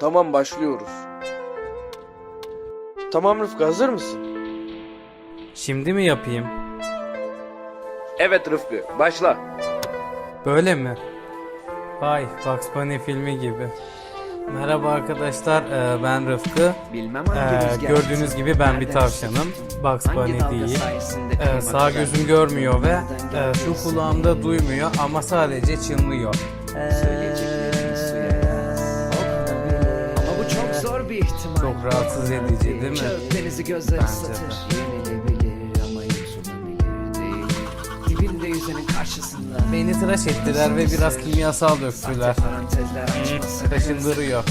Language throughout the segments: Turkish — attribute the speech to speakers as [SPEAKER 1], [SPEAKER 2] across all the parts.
[SPEAKER 1] Tamam başlıyoruz. Tamam Rıfkı hazır mısın?
[SPEAKER 2] Şimdi mi yapayım?
[SPEAKER 1] Evet Rıfkı başla.
[SPEAKER 2] Böyle mi? Vay Bugs Bunny filmi gibi. Merhaba arkadaşlar ee, ben Rıfkı.
[SPEAKER 3] Bilmem
[SPEAKER 2] Ee,
[SPEAKER 3] hangi rüzgar
[SPEAKER 2] gördüğünüz gibi ben bir tavşanım. Bugs
[SPEAKER 3] hangi
[SPEAKER 2] Bunny
[SPEAKER 3] dalga
[SPEAKER 2] değil.
[SPEAKER 3] sayesinde
[SPEAKER 2] Ee, sağ gözüm görmüyor ve e, şu kulağımda duymuyor ama sadece çınlıyor.
[SPEAKER 3] söyleyeceklerini Çok
[SPEAKER 2] rahatsız edici değil mi?
[SPEAKER 3] Kağıt denizi gözleri
[SPEAKER 2] Bence
[SPEAKER 3] ıslatır. Yenilebilir ama yutulabilir değil. Dibinde yüzenin karşısında.
[SPEAKER 2] Beni tıraş ettiler ve biraz kimyasal döktüler. Kaşındırıyor.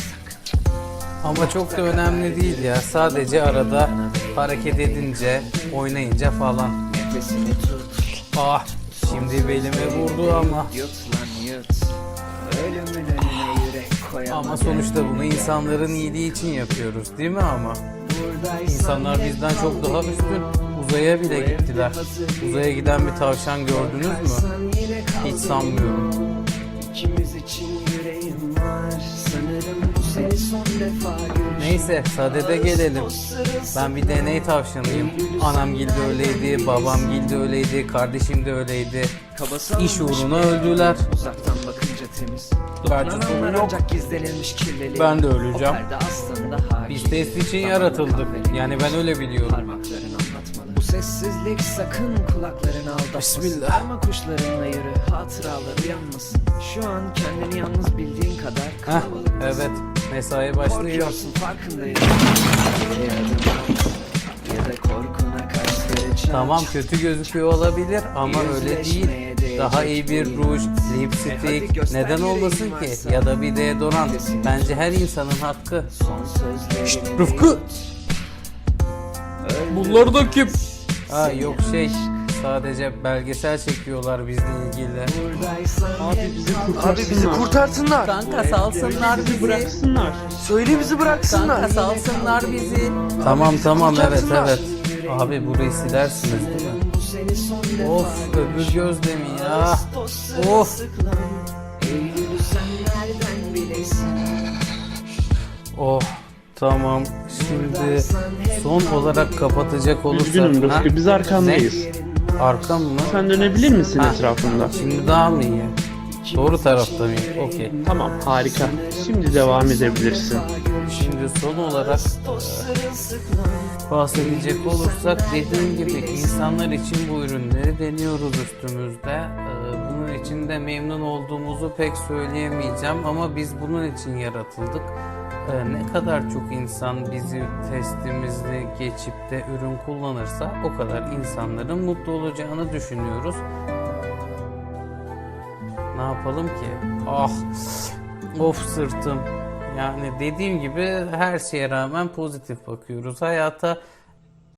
[SPEAKER 2] Ama çok da önemli değil ya. Sadece arada hareket edince, oynayınca falan.
[SPEAKER 3] Nefesini tut.
[SPEAKER 2] Ah, şimdi belime vurdu ama.
[SPEAKER 3] Yut lan yut. Ölümün önüne yürek.
[SPEAKER 2] Ama sonuçta bunu insanların iyiliği için yapıyoruz değil mi ama? İnsanlar bizden çok daha üstün. Uzaya bile gittiler. Uzaya giden bir tavşan gördünüz mü? Hiç sanmıyorum.
[SPEAKER 3] İkimiz için yüreğim var. Sanırım bu seni son defa.
[SPEAKER 2] Neyse sadede gelelim. Ben bir deney tavşanıyım. Anam gilde öyleydi, babam gilde öyleydi, kardeşim de öyleydi. İş uğruna öldüler.
[SPEAKER 3] Uzaktan bakınca temiz.
[SPEAKER 2] Bence sorun yok. Ben de öleceğim. Biz test için yaratıldık. Yani ben öyle biliyorum.
[SPEAKER 3] Bu sessizlik sakın kulaklarını aldatmasın.
[SPEAKER 2] Bismillah.
[SPEAKER 3] Parma kuşlarınla yürü. Hatıralar uyanmasın. Şu an kendini yalnız bildiğin kadar
[SPEAKER 2] Heh, evet. Mesai başlıyor.
[SPEAKER 3] Korkuyorsun farkındayım. Ya da korkuna.
[SPEAKER 2] Tamam kötü gözüküyor olabilir ama öyle değil. Daha iyi bir ruj, lipstick neden olmasın ki? Ya da bir deodorant. Bence her insanın hakkı.
[SPEAKER 3] Sözleri.
[SPEAKER 2] Rıfkı! Bunlar da kim? Ha yok şey sadece belgesel çekiyorlar bizle ilgili.
[SPEAKER 3] Abi bizi
[SPEAKER 1] Abi bizi kurtarsınlar.
[SPEAKER 2] Kanka salsınlar bizi.
[SPEAKER 1] Söyle bizi bıraksınlar.
[SPEAKER 2] Kanka salsınlar bizi. Tamam tamam evet
[SPEAKER 1] kurtarsınlar.
[SPEAKER 2] evet. Abi burayı silersiniz değil mi? Of öbür gözle mi ya? Of. Oh tamam. Şimdi son olarak kapatacak olursak.
[SPEAKER 4] Üzgünüm
[SPEAKER 2] Ha?
[SPEAKER 4] Rıfkı biz arkandayız.
[SPEAKER 2] Ne? Arkam mı?
[SPEAKER 4] Sen dönebilir misin
[SPEAKER 2] Ha.
[SPEAKER 4] etrafında?
[SPEAKER 2] Şimdi daha mı iyi? Doğru tarafta mıyım? Okey.
[SPEAKER 4] Tamam harika. Şimdi devam edebilirsin.
[SPEAKER 2] Şimdi son olarak e, bahsedecek olursak dediğim gibi insanlar için bu ürünleri deniyoruz üstümüzde. E, Bunun için de memnun olduğumuzu pek söyleyemeyeceğim ama biz bunun için yaratıldık. E, Ne kadar çok insan bizi testimizde geçip de ürün kullanırsa o kadar insanların mutlu olacağını düşünüyoruz. Ne yapalım ki? Ah, of sırtım. Yani dediğim gibi her şeye rağmen pozitif bakıyoruz. Hayata